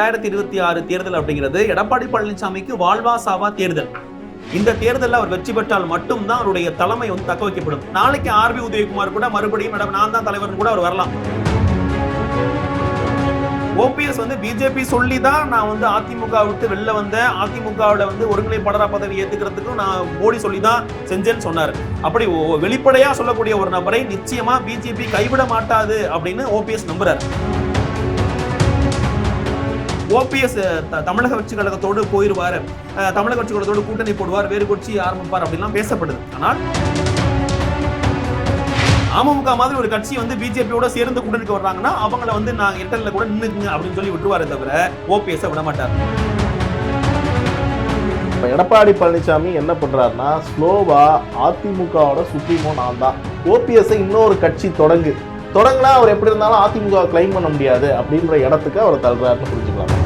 ரெண்டாயிரத்தி இருபத்தி ஆறு தேர்தல் அப்படிங்கிறது எடப்பாடி பழனிசாமிக்கு வாழ்வா சாவா தேர்தல். இந்த தேர்தலில் அவர் வெற்றி பெற்றால் மட்டும்தான் அவருடைய தலைமை வந்து தக்க வைக்கப்படும். நாளைக்கு ஆர்பி உதயகுமார் கூட மறுபடியும் மேடம் நான் தான் தலைவர்னு கூட அவர் வரலாம். ஓபிஎஸ் வந்து பிஜேபி சொல்லி தான் நான் வந்து அதிமுக விட்டு வெளில வந்தேன். அதிமுகவில் வந்து ஒருங்கிணைப்பாளராக பதவி ஏற்றுக்கிறதுக்கும் நான் மோடி சொல்லி தான் செஞ்சேன்னு சொன்னார். அப்படி ஒ- வெளிப்படையா சொல்லக்கூடிய ஒரு நபரை நிச்சயமா பிஜேபி கைவிட மாட்டாது அப்படின்னு ஓபிஎஸ் நம்புறாரு. ஓபிஎஸ் தமிழக கட்சி கழகத்தோடு போயிருவார் தமிழக கட்சி கழகத்தோடு கூட்டணி போடுவார் வேறு கட்சி ஆரம்பிப்பார் அப்படிலாம் பேசப்படுது. ஆனால் அமமுக மாதிரி ஒரு கட்சி வந்து பிஜேபியோட சேர்ந்து கூட்டணிக்கு வர்றாங்கன்னா அவங்கள வந்து நான் இன்டர்ல கூட நின்றுங்க அப்படின்னு சொல்லி விட்டுருவாரு தவிர ஓபிஎஸ் விட மாட்டார். இப்போ எடப்பாடி பழனிசாமி என்ன பண்ணுறாருன்னா ஸ்லோவா அதிமுகவோட சுப்ரீமோ நான் தான் ஓபிஎஸ்ஸை இன்னொரு கட்சி தொடங்கு. தொடங்கினா அவர் எப்படி இருந்தாலும் அதிமுக கிளைம் பண்ண முடியாது அப்படின்ற இடத்துக்கு அவர் தள்ளுறாருன்னு புரிஞ்சுக்கலாம்?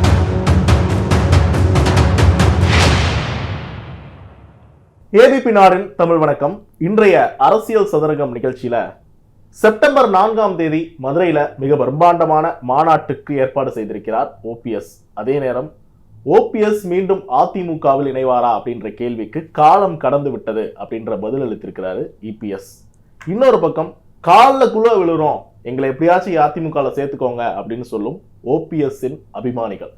ஏபிபி நாடின் தமிழ் வணக்கம். இன்றைய அரசியல் சதுரங்கம் நிகழ்ச்சியில செப்டம்பர் நான்காம் தேதி மதுரையில மிக பிரம்மாண்டமான மாநாட்டுக்கு ஏற்பாடு செய்திருக்கிறார் ஓபிஎஸ் அதே நேரம் ஓபிஎஸ் மீண்டும் அதிமுகவில் இணைவாரா அப்படின்ற கேள்விக்கு காலம் கடந்து விட்டது அப்படின்ற பதில் அளித்திருக்கிறாரு இபிஎஸ் இன்னொரு பக்கம் காலில் குழு விழுறோம் எங்களை எப்படியாச்சும் அதிமுகவில் சேர்த்துக்கோங்க அப்படின்னு சொல்லும் ஓபிஎஸ்ஸின் அபிமானிகள்.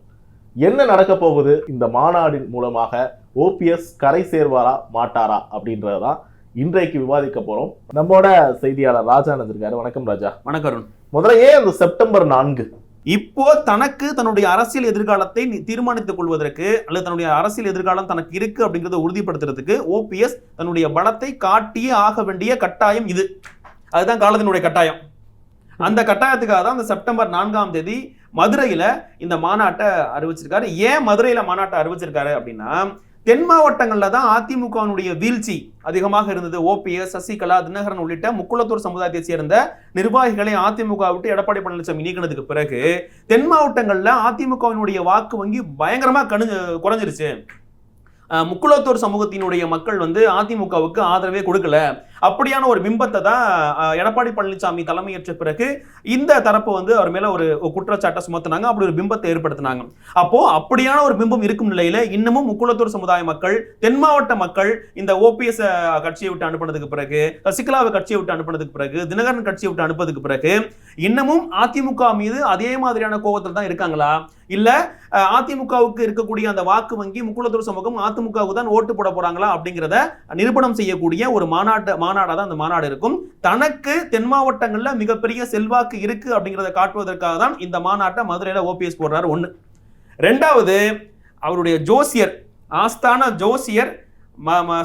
என்ன நடக்க போகுது? இந்த மாநாடின் மூலமாக ஓபிஎஸ் கரை சேர்வாரா மாட்டாரா அப்படின்றதான் இன்றைக்கு விவாதிக்க போறோம். நம்மோட செய்தியாளர் ராஜா இருக்காரு வணக்கம் ராஜா. வணக்கம் அருண். முதல்ல அந்த செப்டம்பர் நான்கு? இப்போ தனக்கு தன்னுடைய அரசியல் எதிர்காலத்தை தீர்மானித்துக் கொள்வதற்கு அல்லது தன்னுடைய அரசியல் எதிர்காலம் தனக்கு இருக்கு அப்படிங்கறத உறுதிப்படுத்துறதுக்கு ஓபிஎஸ் தன்னுடைய பலத்தை காட்டியே ஆக வேண்டிய கட்டாயம் இது. அதுதான் காலத்தினுடைய கட்டாயம். அந்த கட்டாயத்துக்காக தான் அந்த செப்டம்பர் நான்காம் தேதி மதுரையில இந்த மாநாட்டை அறிவிச்சிருக்காரு. ஏன் மதுரையில மாநாட்டை அறிவிச்சிருக்காரு அப்படின்னா தென் மாவட்டங்களில் தான் அதிமுகவினுடைய வீழ்ச்சி அதிகமாக இருந்தது. ஓபிஎஸ் சசிகலா தினகரன் உள்ளிட்ட முக்குளத்தூர் சமுதாயத்தை சேர்ந்த நிர்வாகிகளை அதிமுக விட்டு எடப்பாடி பழனிசாமி நீக்கினதுக்கு பிறகு தென் மாவட்டங்களில் அதிமுகவினுடைய வாக்கு வங்கி பயங்கரமாக கணு குறைஞ்சிருச்சு. முக்குளத்தூர் சமூகத்தினுடைய மக்கள் வந்து அதிமுகவுக்கு ஆதரவே கொடுக்கல. அப்படியான ஒரு பிம்பத்தை தான் எடப்பாடி பழனிசாமி தலைமையேற்ற பிறகு இந்த தரப்பு வந்து அவர் மேல ஒரு குற்றச்சாட்டை சுமத்துனாங்க. அப்படி ஒரு பிம்பத்தை ஏற்படுத்தினாங்க. அப்போ அப்படியான ஒரு பிம்பம் இருக்கும் நிலையில இன்னமும் முக்குளத்தூர் சமுதாய மக்கள் தென் மாவட்ட மக்கள் இந்த ஓபிஎஸ் கட்சியை விட்டு அனுப்பினதுக்கு பிறகு சசிகலாவை கட்சியை விட்டு அனுப்பினதுக்கு பிறகு தினகரன் கட்சியை விட்டு அனுப்பதுக்கு பிறகு இன்னமும் அதிமுக மீது அதே மாதிரியான கோபத்தில் தான் இருக்காங்களா? இல்ல அதிமுகவுக்கு இருக்கக்கூடிய அந்த வாக்கு வங்கி முக்குளத்தூர் சமூகம் அதிமுகவுக்கு தான் ஓட்டு போட போறாங்களா? அப்படிங்கிறத நிரூபணம் செய்யக்கூடிய ஒரு மாநாட்டு மாநாடா தான் அந்த மாநாடு இருக்கும். தனக்கு தென் மாவட்டங்கள்ல மிகப்பெரிய செல்வாக்கு இருக்கு அப்படிங்கிறத காட்டுவதற்காக தான் இந்த மாநாட்டை மதுரையில ஓபிஎஸ் போடுறாரு ஒண்ணு. ரெண்டாவது அவருடைய ஜோசியர் ஆஸ்தான ஜோசியர்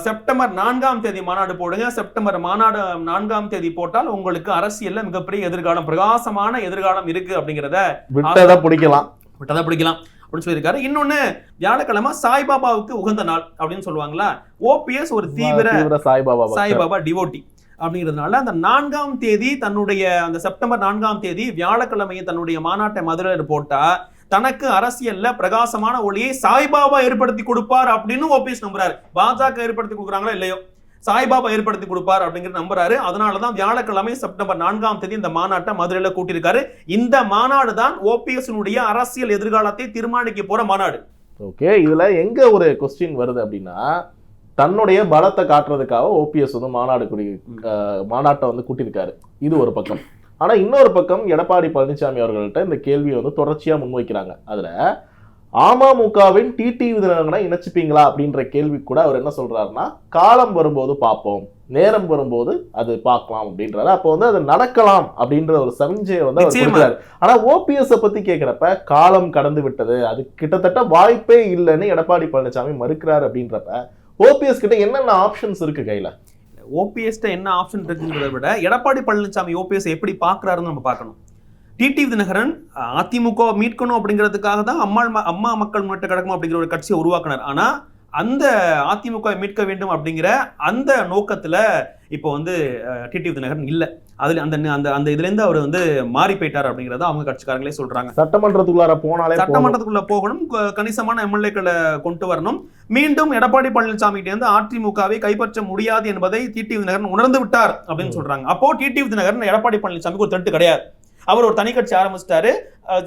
செப்டம்பர் நான்காம் தேதி மாநாடு போடுங்க. செப்டம்பர் மாநாடு நான்காம் தேதி போட்டால் உங்களுக்கு அரசியல்ல மிகப்பெரிய எதிர்காலம் பிரகாசமான எதிர்காலம் இருக்கு அப்படிங்கிறத விட்டதை பிடிக்கலாம். விட்டதை பிடிக்கலாம். அப்படின்னு சொல்லியிருக்காரு. இன்னொன்னு வியாழக்கிழமை சாய்பாபாவுக்கு உகந்த நாள் அப்படின்னு சொல்லுவாங்களா? ஓபிஎஸ் ஒரு தீவிர சாய்பாபா. சாய்பாபா டிவோட்டி அப்படிங்கிறதுனால அந்த நான்காம் தேதி தன்னுடைய அந்த செப்டம்பர் நான்காம் தேதி வியாழக்கிழமையை தன்னுடைய மாநாட்டை மதுரையில் போட்டா தனக்கு அரசியல்ல பிரகாசமான ஒளியை சாய்பாபா ஏற்படுத்தி கொடுப்பார் அப்படின்னு ஓபிஎஸ் நம்புறாரு. பாஜக ஏற்படுத்தி கொடுக்குறாங்களோ இல்லையோ? சாய்பாபா ஏற்படுத்தி கொடுப்பார் அப்படிங்கிற நம்புறாரு. அதனால தான் வியாழக்கிழமை செப்டம்பர் நான்காம் தேதி இந்த மாநாட்டை மதுரையில் கூட்டியிருக்காரு. இந்த மாநாடு தான் ஓபிஎஸ்னுடைய அரசியல் எதிர்காலத்தை தீர்மானிக்க போற மாநாடு. ஓகே இதுல எங்க ஒரு கொஸ்டின் வருது அப்படின்னா தன்னுடைய பலத்தை காட்டுறதுக்காக ஓபிஎஸ் வந்து மாநாடு குடி மாநாட்டை வந்து கூட்டியிருக்காரு. இது ஒரு பக்கம். ஆனால் இன்னொரு பக்கம் எடப்பாடி பழனிசாமி அவர்கள்ட்ட இந்த கேள்வியை வந்து தொடர்ச்சியாக முன்வைக்கிறாங்க. அதில் அமமுகவின் டிடி விதினங்களை இணைச்சிப்பீங்களா அப்படின்ற கேள்வி கூட அவர் என்ன சொல்றாருன்னா காலம் வரும்போது பார்ப்போம் நேரம் வரும்போது அது பார்க்கலாம் அப்படின்றாரு. அப்போ வந்து அது நடக்கலாம் அப்படின்ற ஒரு சமிஞ்சையை வந்து அவர். கொடுக்கிறாரு. ஆனா ஓபிஎஸ் பத்தி கேக்குறப்ப காலம் கடந்து விட்டது அது கிட்டத்தட்ட வாய்ப்பே இல்லைன்னு எடப்பாடி பழனிசாமி மறுக்கிறாரு அப்படின்றப்ப ஓபிஎஸ் கிட்ட என்னென்ன ஆப்ஷன்ஸ் இருக்கு கையில? ஓபிஎஸ்ட என்ன ஆப்ஷன் இருக்குங்கிறத விட எடப்பாடி பழனிசாமி ஓபிஎஸ் எப்படி பார்க்கறாருன்னு நம்ம பார்க்கணும். டிடி தினகரன் அதிமுக மீட்கணும் அப்படிங்கிறதுக்காக தான் அம்மா அம்மா மக்கள் முன்னேற்ற கழகம் அப்படிங்கிற ஒரு கட்சியை உருவாக்கினார். ஆனா அந்த அதிமுக வை மீட்க வேண்டும் அப்படிங்கிற அந்த நோக்கத்துல இப்போ வந்து டிடி தினகரன் இல்ல. அதுல அந்த அந்த அந்த இதுல இருந்து அவர் வந்து மாறி போயிட்டார் அப்படிங்கறத அவங்க கட்சிக்காரங்களே சொல்றாங்க. சட்டமன்றத்துக்குள்ளார போனாலே. சட்டமன்றத்துக்குள்ள போகணும் கணிசமான எம்எல்ஏக்களை கொண்டு வரணும். மீண்டும் எடப்பாடி பழனிசாமி இருந்து அதிமுகவை கைப்பற்ற முடியாது என்பதை டிடிவி தினகரன் உணர்ந்து விட்டார் அப்படின்னு சொல்றாங்க. அப்போ டிடிவி தினகரன் எடப்பாடி பழனிசாமிக்கு ஒரு தட்டு கிடையாது. அவர் ஒரு தனி கட்சி ஆரம்பிச்சிட்டாரு.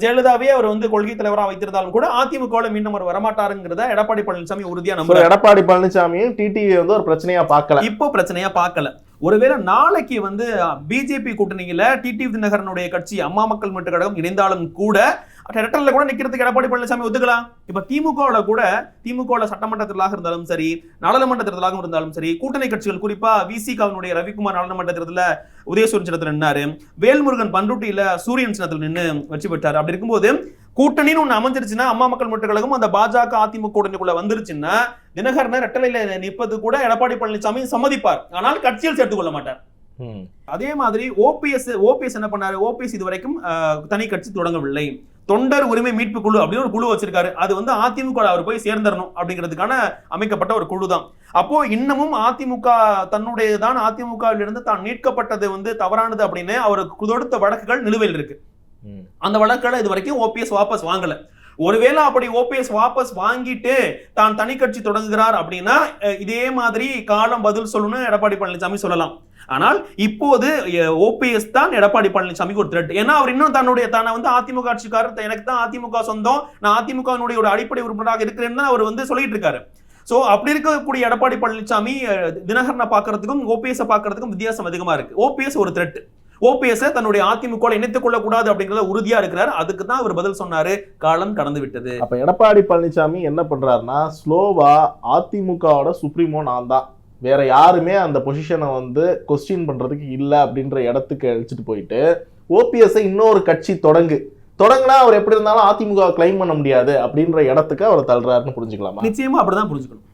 ஜெயலலிதாவே அவர் வந்து கொள்கை தலைவராக வைத்திருந்தாலும் கூட அதிமுகவில் மீண்டும் அவர் வரமாட்டாருங்கிறத எடப்பாடி பழனிசாமி உறுதியா So, நம்புறாரு எடப்பாடி பழனிசாமியும் டிடிவி வந்து ஒரு பிரச்சனையா பார்க்கல. இப்போ பிரச்சனையா பார்க்கல. ஒருவேளை நாளைக்கு வந்து பிஜேபி கூட்டணியில டிடி தினகரனுடைய கட்சி அம்மா மக்கள் முன்னேற்ற கழகம் இணைந்தாலும் கூட ரெட்டல்ல கூட நிக்கிறதுக்கு எடப்பாடி பழனிசாமி ஒத்துக்கலாம் இப்ப திமுகவில் கூட திமுகவில் சட்டமன்ற தேர்தலாக இருந்தாலும் சரி நாடாளுமன்ற தேர்தலாக இருந்தாலும் சரி கூட்டணி கட்சிகள் குறிப்பா விசிகாவினுடைய ரவிக்குமார் நாடாளுமன்ற தேர்தலில் உதயசூரியன் சின்னத்தில் நின்னாரு வேல்முருகன் பண்ருட்டியில சூரியன் சின்னத்தில் நின்று வெற்றி பெற்றார். அப்படி இருக்கும்போது கூட்டணின்னு ஒண்ணு அமைஞ்சிருச்சுன்னா அம்மா மக்கள் முன்னேற்ற கழகம் அந்த பாஜக அதிமுக கூட்டணிக்குள்ள வந்துருச்சுன்னா தினகரனை ரெட்டலையில நிற்பது கூட எடப்பாடி பழனிசாமி சம்மதிப்பார். ஆனால் கட்சியில் சேர்த்துக் கொள்ள மாட்டார். அதே மாதிரி ஓபிஎஸ் ஓபிஎஸ் என்ன பண்ணாரு? ஓபிஎஸ் இதுவரைக்கும் அஹ், தனி கட்சி தொடங்கவில்லை. தொண்டர் உரிமை மீட்பு குழு அப்படின்னு ஒரு குழு வச்சிருக்காரு. அது வந்து அதிமுக அவர் போய் சேர்ந்துடணும் அப்படிங்கிறதுக்கான அமைக்கப்பட்ட ஒரு குழு தான் அப்போ இன்னமும் அதிமுக தன்னுடையதான் அதிமுகவில் இருந்து தான் நீட்கப்பட்டது வந்து தவறானது அப்படின்னு அவருக்கு தொடுத்த வழக்குகள் நிலுவையில் இருக்கு. அந்த வழக்குகளை இது வரைக்கும் ஓபிஎஸ் வாபஸ் வாங்கல. ஒருவேளை அப்படி ஓபிஎஸ் வாபஸ் வாங்கிட்டு தான் தனி கட்சி தொடங்குகிறார் அப்படின்னா இதே மாதிரி காலம் பதில் சொல்லணும்னு எடப்பாடி பழனிசாமி சொல்லலாம். ஆனால் இப்போது ஓபிஎஸ் தான் எடப்பாடி பழனிசாமிக்கு ஒரு த்ரெட் ஏன்னா அவர் இன்னும் தன்னுடைய தானே வந்து அதிமுக ஆட்சிக்காரர் எனக்கு தான் அதிமுக சொந்தம். நான் அதிமுகனுடைய ஒரு அடிப்படை உறுப்பினராக இருக்கிறேன்னு தான் அவர் வந்து சொல்லிட்டு இருக்காரு. ஸோ அப்படி இருக்கக்கூடிய எடப்பாடி பழனிசாமி தினகரனை பார்க்கறதுக்கும் ஓபிஎஸ் பார்க்கறதுக்கும் வித்தியாசம் அதிகமா இருக்கு. ஓபிஎஸ் ஒரு த்ரெட் ஓபிஎஸ் தன்னுடைய அதிமுக இணைத்துக் கொள்ளக்கூடாது அப்படிங்கறத உறுதியா இருக்கிறார். அதுக்கு தான் அவர் பதில் சொன்னாரு. காலம் கடந்து விட்டது. அப்ப எடப்பாடி பழனிசாமி என்ன பண்றாருன்னா ஸ்லோவா அதிமுகவோட சுப்ரீமோ நான் தான். வேற யாருமே அந்த பொசிஷனை வந்து கொஸ்டின் பண்றதுக்கு இல்லை அப்படின்ற இடத்துக்கு அழிச்சிட்டு போயிட்டு ஓபிஎஸ்ஸை இன்னொரு கட்சி தொடங்கு. தொடங்கினா அவர் எப்படி இருந்தாலும் அதிமுக கிளைம் பண்ண முடியாது அப்படின்ற இடத்துக்கு அவர் தள்ளுறாருன்னு புரிஞ்சுக்கலாமா? நிச்சயமா அப்படிதான் புரிஞ்சுக்கணும்.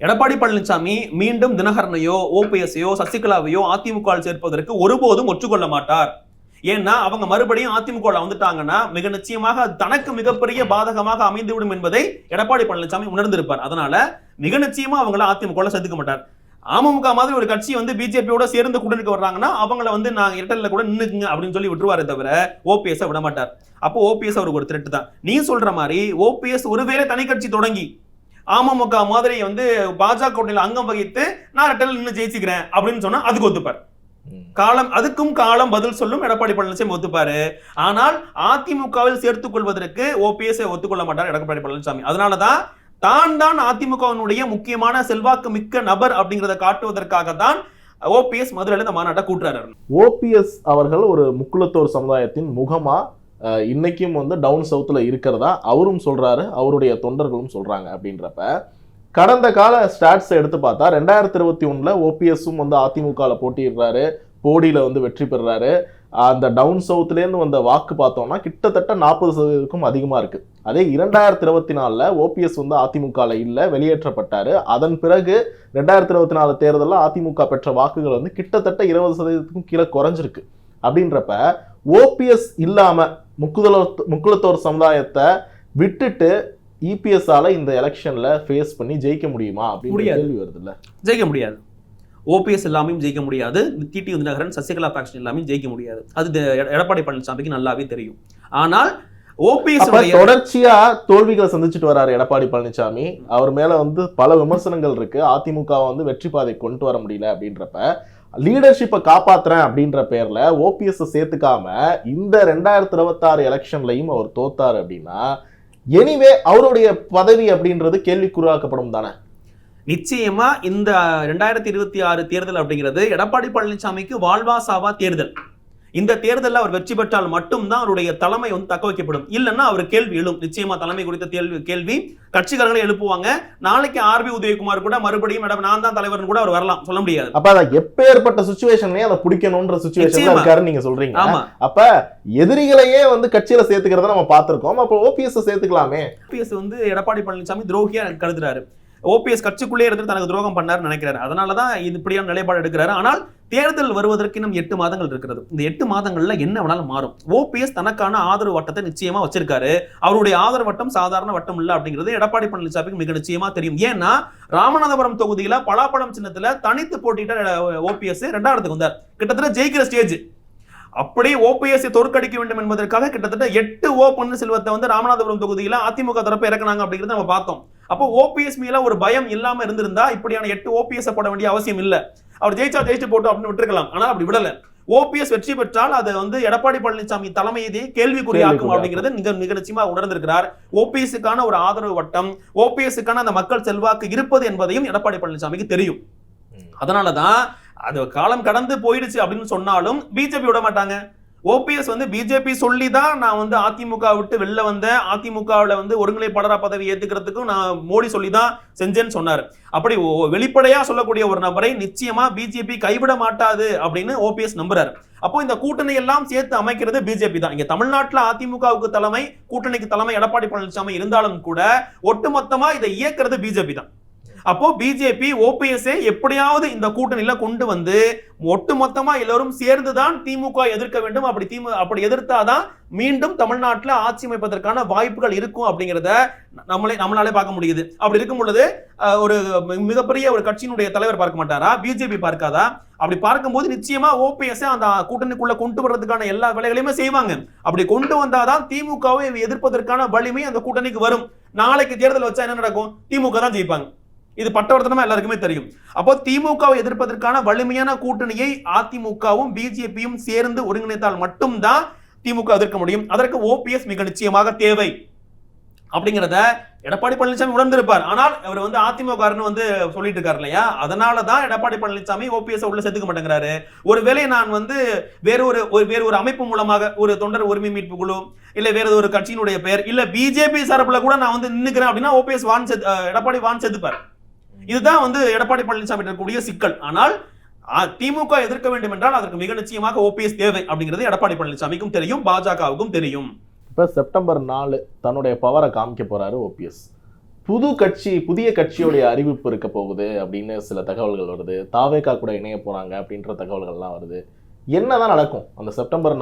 எடப்பாடி பழனிசாமி மீண்டும் தினகரனையோ ஓபிஎஸ்ஐயோ சசிகலாவையோ அதிமுக சேர்ப்பதற்கு ஒருபோதும் ஒற்றுக்கொள்ள மாட்டார். ஏன்னா அவங்க மறுபடியும் அதிமுக வந்துட்டாங்கன்னா மிக நிச்சயமாக தனக்கு மிகப்பெரிய பாதகமாக அமைந்துவிடும் என்பதை எடப்பாடி பழனிசாமி உணர்ந்திருப்பார். அதனால மிக நிச்சயமா அவங்கள அதிமுக சேர்த்துக்க மாட்டார். அமமுக மாதிரி ஒரு கட்சி வந்து பிஜேபியோட சேர்ந்து கூட்டணிக்கு வர்றாங்கன்னா அவங்கள வந்து நாங்க இரட்டல்ல கூட நின்னுக்குங்க அப்படின்னு சொல்லி விட்டுருவாரே தவிர ஓபிஎஸ் விட மாட்டார் அப்போ ஓபிஎஸ் அவருக்கு ஒரு த்ரெட் தான். நீ சொல்ற மாதிரி ஓபிஎஸ் ஒருவேளை தனி கட்சி தொடங்கி அமமுக மாதிரி வந்து பாஜக கூட்டணியில் அங்கம் வகித்து நான் ரெட்டல் நின்று ஜெயிச்சுக்கிறேன் அப்படின்னு சொன்னா அதுக்கு ஒத்துப்பார். காலம் அதுக்கும் காலம் பதில் சொல்லும் எடப்பாடி பழனிசாமி ஒத்துப்பாரு. ஆனால் அதிமுகவில் சேர்த்துக் கொள்வதற்கு ஓபிஎஸ் ஒத்துக்கொள்ள மாட்டார் எடப்பாடி பழனிசாமி. அதனாலதான் தான் தான் அதிமுகவினுடைய முக்கியமான செல்வாக்கு மிக்க நபர் அப்படிங்கிறத காட்டுவதற்காக தான் ஓபிஎஸ் மதுரையில் இந்த மாநாட்டை கூட்டுறாரு ஓபிஎஸ் அவர்கள் ஒரு முக்குலத்தோர் சமுதாயத்தின் முகமா இன்னைக்கும் வந்து டவுன் சவுத்தில் இருக்கிறதா அவரும் சொல்றாரு அவருடைய தொண்டர்களும் சொல்றாங்க அப்படின்றப்ப கடந்த கால ஸ்டாட்ஸ் எடுத்து பார்த்தா ரெண்டாயிரத்தி இருபத்தி ஒன்றில் ஓபிஎஸும் வந்து அதிமுகவில் போட்டிடுறாரு போடியில் வந்து வெற்றி பெறுறாரு. அந்த டவுன் சவுத்துலேருந்து வந்த வாக்கு பார்த்தோம்னா கிட்டத்தட்ட நாற்பது சதவீதத்துக்கும் அதிகமாக இருக்குது அதே இரண்டாயிரத்தி இருபத்தி நாலுல ஓபிஎஸ் வந்து அதிமுகவில் இல்லை வெளியேற்றப்பட்டாரு. அதன் பிறகு ரெண்டாயிரத்தி இருபத்தி நாலு தேர்தலில் அதிமுக பெற்ற வாக்குகள் வந்து கிட்டத்தட்ட இருபது சதவீதத்துக்கும் கீழே குறைஞ்சிருக்கு. அப்படின்றப்ப ஓபிஎஸ் இல்லாம முக்குதலோர் முக்குலத்தோர் சமுதாயத்தை விட்டுட்டு இபிஎஸ் ஆல இந்த எலெக்ஷன்ல ஃபேஸ் பண்ணி ஜெயிக்க முடியுமா அப்படின்னு. கேள்வி வருது இல்ல? ஜெயிக்க முடியாது. ஓபிஎஸ் எல்லாமே ஜெயிக்க முடியாது. டிடி தினகரன் சசிகலா ஃபேக்ஷன் எல்லாமே ஜெயிக்க முடியாது. அது எடப்பாடி பழனிசாமிக்கு நல்லாவே தெரியும். ஆனால் ஓபிஎஸ் தொடர்ச்சியா தோல்விகளை சந்திச்சுட்டு வராரு எடப்பாடி பழனிசாமி. அவர் மேல வந்து பல விமர்சனங்கள் இருக்கு. அதிமுக வந்து வெற்றி பாதை கொண்டு வர முடியல அப்படின்றப்ப லீடர்ஷிப்பை காப்பாத்துறேன் அப்படின்ற பேர்ல ஓபிஎஸ் சேர்த்துக்காம இந்த ரெண்டாயிரத்தி இருபத்தாறு எலெக்ஷன்லயும் அவர் தோத்தாரு அப்படின்னா எனிவே அவருடைய பதவி அப்படின்றது கேள்விக்குறாக்கப்படும் தானே? நிச்சயமா இந்த ரெண்டாயிரத்தி இருபத்தி ஆறு தேர்தல் அப்படிங்கிறது எடப்பாடி பழனிசாமிக்கு வாழ்வா சாவா தேர்தல். இந்த தேர்தலில் அவர் வெற்றி பெற்றால் மட்டும்தான் அவருடைய தலைமை வந்து தக்க வைக்கப்படும். இல்லைன்னா அவர் கேள்வி எழும். நிச்சயமா தலைமை குறித்த கேள்வி கேள்வி கட்சிக்காரங்களை எழுப்புவாங்க. நாளைக்கு ஆர்பி உதயகுமார் கூட மறுபடியும் மேடம் நான் தான் தலைவர்னு கூட அவர் வரலாம். சொல்ல முடியாது. அப்ப அதை எப்பேற்பட்ட சுச்சுவேஷன்லயே அதை பிடிக்கணும்ன்ற சுச்சுவேஷன்ல நிச்சயமா. இருக்காருன்னு நீங்க சொல்றீங்க. ஆமா. அப்ப எதிரிகளையே வந்து கட்சியில சேர்த்துக்கிறத நம்ம பார்த்திருக்கோம். அப்ப ஓபிஎஸ் சேர்த்துக்கலாமே. ஓபிஎஸ் வந்து எடப்பாடி பழனிசாமி துரோகியா கருதுறாரு. ஓபிஎஸ் கட்சிக்குள்ளே இருந்து தனக்கு துரோகம் பண்ணாருன்னு நினைக்கிறாரு. அதனால தான் இது இப்படியான நிலைப்பாடு எடுக்கிறாரு. ஆனால் தேர்தல் வருவதற்கு இன்னும் எட்டு மாதங்கள் இருக்கிறது. இந்த எட்டு மாதங்கள்ல என்ன வேணாலும் மாறும். ஓபிஎஸ் தனக்கான ஆதரவு வட்டத்தை நிச்சயமா வச்சிருக்காரு. அவருடைய ஆதரவு வட்டம் சாதாரண வட்டம் இல்லை அப்படிங்கிறது எடப்பாடி பழனிசாமிக்கு மிக நிச்சயமா தெரியும். ஏன்னா ராமநாதபுரம் தொகுதியில பலாப்பழம் சின்னத்துல தனித்து போட்டிட்ட ஓபிஎஸ் ரெண்டாயிரத்துக்கு வந்தார். கிட்டத்தட்ட ஜெயிக்கிற ஸ்டேஜ். அப்படியே ஓபிஎஸ் தோற்கடிக்க வேண்டும் என்பதற்காக கிட்டத்தட்ட எட்டு ஓ பன்னீர்செல்வத்தை வந்து ராமநாதபுரம் தொகுதியில அதிமுக தரப்பு இறக்குனாங்க அப்படிங்கிறத நம்ம பார்த்தோம். அப்போ ஓபிஎஸ் மேல ஒரு பயம் இல்லாம இருந்திருந்தா இப்படியான எட்டு ஓபிஎஸ் போட வேண்டிய அவசியம் இல்ல. அவர் ஜெயிச்சா ஜெயிச்சு போட்டோம் அப்படின்னு விட்டுருக்கலாம். ஆனால் அப்படி விடல. ஓபிஎஸ் வெற்றி பெற்றால் அது வந்து எடப்பாடி பழனிசாமி தலைமையதே கேள்விக்குறியாக்கும். அப்படிங்கறது மிக மிக நிச்சயமா உணர்ந்திருக்கிறார் ஓபிஎஸ்க்கான ஒரு ஆதரவு வட்டம் ஓபிஎஸ்க்கான அந்த மக்கள் செல்வாக்கு இருப்பது என்பதையும் எடப்பாடி பழனிசாமிக்கு தெரியும். அதனாலதான் அது காலம் கடந்து போயிடுச்சு அப்படின்னு சொன்னாலும் பிஜேபி விட மாட்டாங்க. ஓபிஎஸ் வந்து பிஜேபி சொல்லி தான் நான் வந்து அதிமுக விட்டு வெளில வந்தேன். அதிமுகவில் வந்து ஒருங்கிணைப்பாளராக பதவி ஏற்றுக்கிறதுக்கும் நான் மோடி சொல்லி தான் செஞ்சேன்னு சொன்னார். அப்படி வெளிப்படையாக சொல்லக்கூடிய ஒரு நபரை நிச்சயமாக பிஜேபி கைவிட மாட்டாது அப்படின்னு ஓபிஎஸ் நம்புறாரு. அப்போ இந்த கூட்டணி எல்லாம் சேர்த்து அமைக்கிறது பிஜேபி தான். இங்க தமிழ்நாட்டில் அதிமுகவுக்கு தலைமை கூட்டணிக்கு தலைமை எடப்பாடி பழனிசாமி இருந்தாலும் கூட ஒட்டுமொத்தமாக இதை இயக்குறது பிஜேபி தான். அப்போ பிஜேபி ஓபிஎஸ்ஐ எப்படியாவது இந்த கூட்டணியில கொண்டு வந்து ஒட்டுமொத்தமா எல்லாரும் சேர்ந்து தான் திமுக எதிர்க்க வேண்டும். அப்படி திமுக அப்படி எதிர்த்தாதான் மீண்டும் தமிழ்நாட்டில் ஆட்சி அமைப்பதற்கான வாய்ப்புகள் இருக்கும் அப்படிங்கிறத நம்மளே நம்மளாலே பார்க்க முடியுது. அப்படி இருக்கும் பொழுது ஒரு மிகப்பெரிய ஒரு கட்சியினுடைய தலைவர் பார்க்க மாட்டாரா? பிஜேபி பார்க்காதா? அப்படி பார்க்கும்போது நிச்சயமா ஓபிஎஸ் அந்த கூட்டணிக்குள்ள கொண்டு வர்றதுக்கான எல்லா வேலைகளையுமே செய்வாங்க. அப்படி கொண்டு வந்தாதான் திமுகவை எதிர்ப்பதற்கான வலிமை அந்த கூட்டணிக்கு வரும். நாளைக்கு தேர்தல் வச்சா என்ன நடக்கும்? திமுக தான் ஜெயிப்பாங்க. இது பட்டவர்த்தனமா எல்லாருக்குமே தெரியும். அப்போ திமுகவை எதிர்ப்பதற்கான வலிமையான கூட்டணியை அதிமுகவும் பிஜேபியும் சேர்ந்து ஒருங்கிணைத்தால் மட்டும்தான் திமுக எதிர்க்க முடியும். அதற்கு ஓபிஎஸ் மிக நிச்சயமாக தேவை. அப்படிங்கிறத எடப்பாடி பழனிசாமி உணர்ந்திருப்பார். ஆனால் அவர் வந்து அதிமுகன்னு வந்து சொல்லிட்டு இருக்காரு இல்லையா? அதனால தான் எடப்பாடி பழனிசாமி ஓபிஎஸ் உள்ள சேர்த்துக்க மாட்டேங்கிறாரு. ஒருவேளை நான் வந்து வேற ஒரு ஒரு வேற ஒரு அமைப்பு மூலமாக ஒரு தொண்டர் உரிமை மீட்பு குழு இல்ல வேற ஒரு கட்சியினுடைய பெயர் இல்ல பிஜேபி சார்பில் கூட நான் வந்து நின்னுக்கிறேன் அப்படின்னா ஓபிஎஸ் வான் செத்து- எடப்பாடி வான் சேர்த்துப்பார். இதுதான் வந்து எடப்பாடி பழனிசாமி இருக்கக்கூடிய சிக்கல். ஆனால் திமுக எதிர்க்க வேண்டும் என்றால் அதற்கு மிக நிச்சயமாக ஓபிஎஸ் தேவை அப்படிங்கிறது எடப்பாடி பழனிசாமிக்கும் தெரியும் பாஜகவுக்கும் தெரியும். இப்ப செப்டம்பர் நாலு தன்னுடைய பவரை காமிக்க போறாரு ஓபிஎஸ் புது கட்சி புதிய கட்சியோடைய அறிவிப்பு இருக்க போகுது அப்படின்னு சில தகவல்கள் வருது. தாவேகா கூட இணைய போறாங்க அப்படின்ற தகவல்கள்லாம் வருது. என்னதான் நடக்கும் அந்த செப்டம்பர்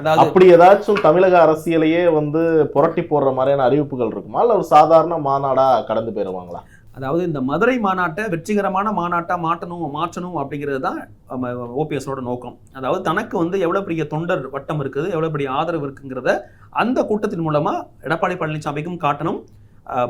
அதாவது அப்படி ஏதாச்சும் தமிழக அரசியலையே வந்து புரட்டி போடுற மாதிரியான அறிவிப்புகள் இருக்குமா? இல்ல ஒரு சாதாரண மாநாடா கடந்து போயிருவாங்களா? அதாவது இந்த மதுரை மாநாட்டை வெற்றிகரமான மாநாட்டாக மாற்றணும் மாற்றணும் அப்படிங்கிறது தான் ஓபிஎஸோட நோக்கம். அதாவது தனக்கு வந்து எவ்வளோ பெரிய தொண்டர் வட்டம் இருக்குது எவ்வளோ பெரிய ஆதரவு இருக்குங்கிறத அந்த கூட்டத்தின் மூலமாக எடப்பாடி பழனிசாமிக்கும் காட்டணும்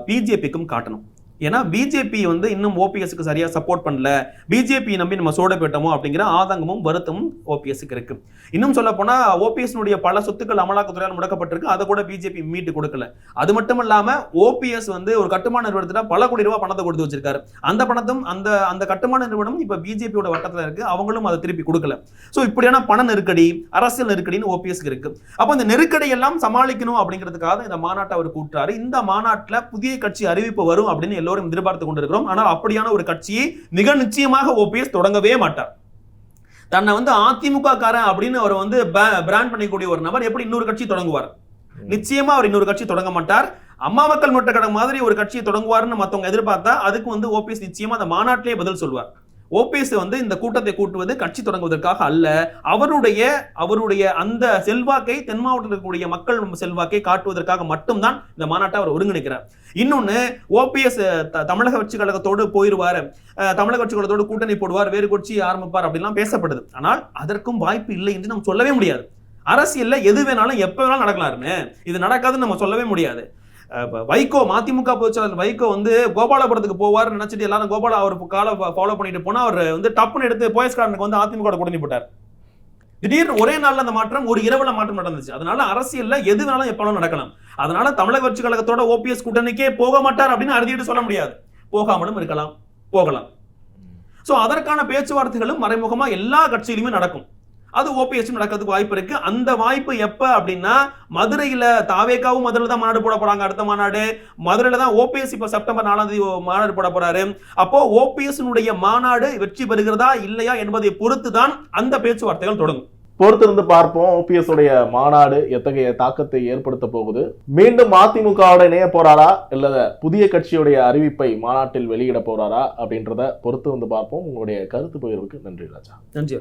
பிஜேபிக்கும் காட்டணும். ஏன்னா பிஜேபி வந்து இன்னும் ஓபிஎஸ்க்கு சரியா சப்போர்ட் பண்ணல. பிஜேபி நம்பி நம்ம சோட போயிட்டோமோ அப்படிங்கிற ஆதங்கமும் வருத்தமும் ஓபிஎஸ்க்கு இருக்கு. இன்னும் சொல்ல போனா ஓபிஎஸ்னுடைய பல சொத்துக்கள் அமலாக்கத்துறையால் முடக்கப்பட்டிருக்கு. அதை கூட பிஜேபி மீட்டு கொடுக்கல. அது மட்டும் இல்லாம ஓபிஎஸ் வந்து ஒரு கட்டுமான நிறுவனத்துல பல கோடி ரூபாய் பணத்தை கொடுத்து வச்சிருக்காரு. அந்த பணத்தும் அந்த அந்த கட்டுமான நிறுவனம் இப்ப பிஜேபியோட வட்டத்துல இருக்கு. அவங்களும் அதை திருப்பி கொடுக்கல. சோ இப்படியான பண நெருக்கடி அரசியல் நெருக்கடின்னு ஓபிஎஸ்க்கு இருக்கு. அப்ப அந்த நெருக்கடி எல்லாம் சமாளிக்கணும் அப்படிங்கிறதுக்காக இந்த மாநாட்டை அவர் கூட்டுறாரு. இந்த மாநாட்டுல புதிய கட்சி அறிவிப்பு வரும் அப்படின்னு எல்லோரும் எதிர்பார்த்து கொண்டிருக்கிறோம். ஆனால் அப்படியான ஒரு கட்சியை மிக நிச்சயமாக ஓபிஎஸ் தொடங்கவே மாட்டார். தன்னை வந்து அதிமுக காரன் அப்படின்னு அவர் வந்து பிராண்ட் பண்ணிக்கூடிய ஒரு நபர் எப்படி இன்னொரு கட்சி தொடங்குவார்? நிச்சயமா அவர் இன்னொரு கட்சி தொடங்க மாட்டார். அம்மா மக்கள் முட்டை கடை மாதிரி ஒரு கட்சியை தொடங்குவார்னு மத்தவங்க எதிர்பார்த்தா அதுக்கு வந்து ஓபிஎஸ் நிச்சயமா அந்த மாநாட்டிலே பதில் சொல்வார். ஓபிஎஸ் வந்து இந்த கூட்டத்தை கூட்டுவது கட்சி தொடங்குவதற்காக அல்ல. அவருடைய அவருடைய அந்த செல்வாக்கை தென் மாவட்டத்தில் இருக்கக்கூடிய மக்கள் செல்வாக்கை காட்டுவதற்காக மட்டும்தான் இந்த மாநாட்டை அவர் ஒருங்கிணைக்கிறார். இன்னொன்னு ஓபிஎஸ் தமிழக கட்சி கழகத்தோடு போயிடுவார் தமிழக கட்சி கழகத்தோடு கூட்டணி போடுவார் வேறு கட்சி ஆரம்பிப்பார் அப்படிலாம் பேசப்படுது. ஆனால் அதற்கும் வாய்ப்பு இல்லை என்று நம்ம சொல்லவே முடியாது. அரசியல்ல எது வேணாலும் எப்ப வேணாலும் நடக்கலாருன்னு இது நடக்காதுன்னு நம்ம சொல்லவே முடியாது. வைகோ மதிமுக பொதுச்செயலாளர் வைகோ வந்து கோபாலபுரத்துக்கு போவார் நினைச்சிட்டு எல்லாரும் கோபால அவர் காலை ஃபாலோ பண்ணிட்டு போனா அவர் வந்து டப்புன்னு எடுத்து போயஸ்காரனுக்கு வந்து அதிமுக கூட்டணி போட்டார். திடீர்னு ஒரே நாள்ல அந்த மாற்றம் ஒரு இரவுல மாற்றம் நடந்துச்சு. அதனால அரசியல்ல எதுனாலும் வேணாலும் வேணாலும் நடக்கலாம். அதனால தமிழக கட்சி கழகத்தோட ஓபிஎஸ் கூட்டணிக்கே போக மாட்டார் அப்படின்னு அறுதிட்டு சொல்ல முடியாது. போகாமலும் இருக்கலாம் போகலாம். சோ அதற்கான பேச்சுவார்த்தைகளும் மறைமுகமா எல்லா கட்சியிலுமே நடக்கும். அது ஓபிஎஸ் நடக்கிறதுக்கு வாய்ப்பு இருக்கு. அந்த வாய்ப்பு எப்ப அப்படின்னா மதுரையில தாவேக்காவும் மதுரையில தான் மாநாடு போட போறாங்க அடுத்த மாநாடு. மதுரையில தான் ஓபிஎஸ் இப்ப செப்டம்பர் நாலாம் தேதி மாநாடு போட போறாரு. அப்போ ஓபிஎஸ் மாநாடு வெற்றி பெறுகிறதா இல்லையா என்பதை பொறுத்து தான் அந்த பேச்சுவார்த்தைகள் தொடங்கும். பொறுத்திருந்து பார்ப்போம். ஓபிஎஸ் உடைய மாநாடு எத்தகைய தாக்கத்தை ஏற்படுத்த போகுது? மீண்டும் அதிமுகவோட இணைய போறாரா? இல்ல புதிய கட்சியுடைய அறிவிப்பை மாநாட்டில் வெளியிட போறாரா? அப்படின்றத பொறுத்து வந்து பார்ப்போம். உங்களுடைய கருத்து பகிர்வுக்கு நன்றி ராஜா. நன்றி.